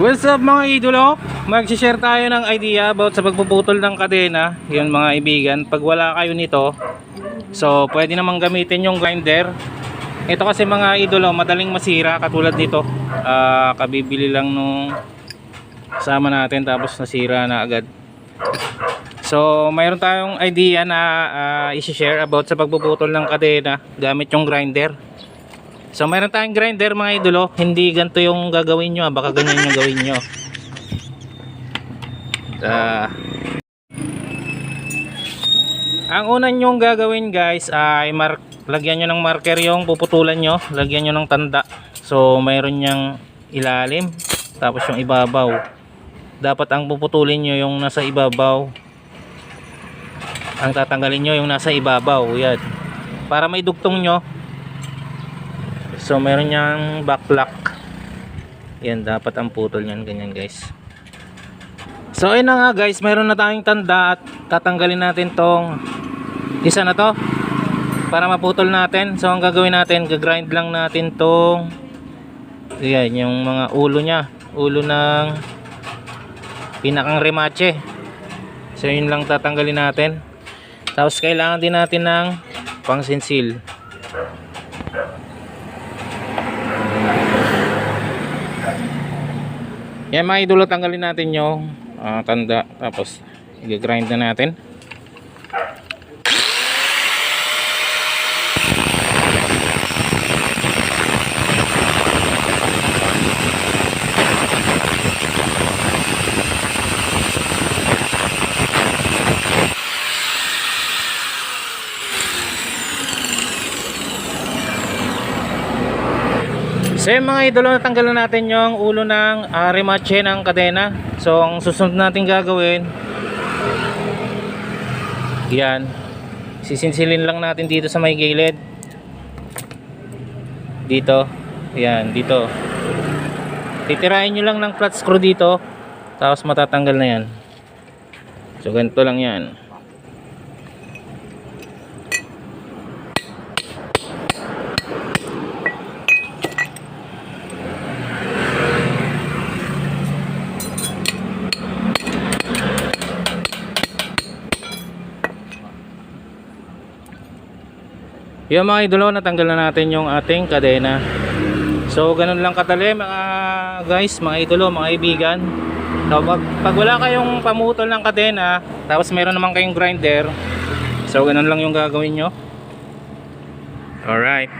What's up mga idolo? Mag-share tayo ng idea about sa pagpuputol ng kadena. Yun mga ibigan. Pag wala kayo nito, so pwede namang gamitin yung grinder. Ito kasi mga idolo, madaling masira katulad nito. Ah, kabibili lang nung sama natin tapos nasira na agad. So, mayroon tayong idea na ah, i-share about sa pagpuputol ng kadena gamit yung grinder. So mayroon tayong grinder mga idolo, hindi ganito yung gagawin nyo, ah. baka ganyan yung gawin nyo. Ah. ang una nyong gagawin guys ay mark, lagyan nyo ng marker yung puputulan nyo, lagyan nyo ng tanda. So mayroon niyang ilalim, tapos yung ibabaw. Dapat ang puputulin nyo yung nasa ibabaw. Ang tatanggalin nyo yung nasa ibabaw, yan. Para may dugtong nyo, So meron niyang backlock. Yan dapat ang putol niyan ganyan guys. So ayun na nga guys, meron na tayong tanda at tatanggalin natin tong isa na to para maputol natin. So ang gagawin natin, gagrind lang natin tong yan yung mga ulo niya, ulo ng pinakang remache. So yun lang tatanggalin natin. Tapos kailangan din natin ng pangsinsil. Yan mga idolo, tanggalin natin yung ah, tanda. Tapos, i-grind na natin. So yung mga idolo, natanggalan natin yung ulo ng uh, remache ng kadena. So ang susunod natin gagawin, yan, sisinsilin lang natin dito sa may gilid. Dito, yan, dito. Titirahin nyo lang ng flat screw dito, tapos matatanggal na yan. So ganito lang yan. Yung mga idolo, natanggal na natin yung ating kadena. So, ganun lang kadali mga guys, mga idolo, mga ibigan. So, pag, pag wala kayong pamutol ng kadena, tapos meron naman kayong grinder, so ganun lang yung gagawin nyo. Alright.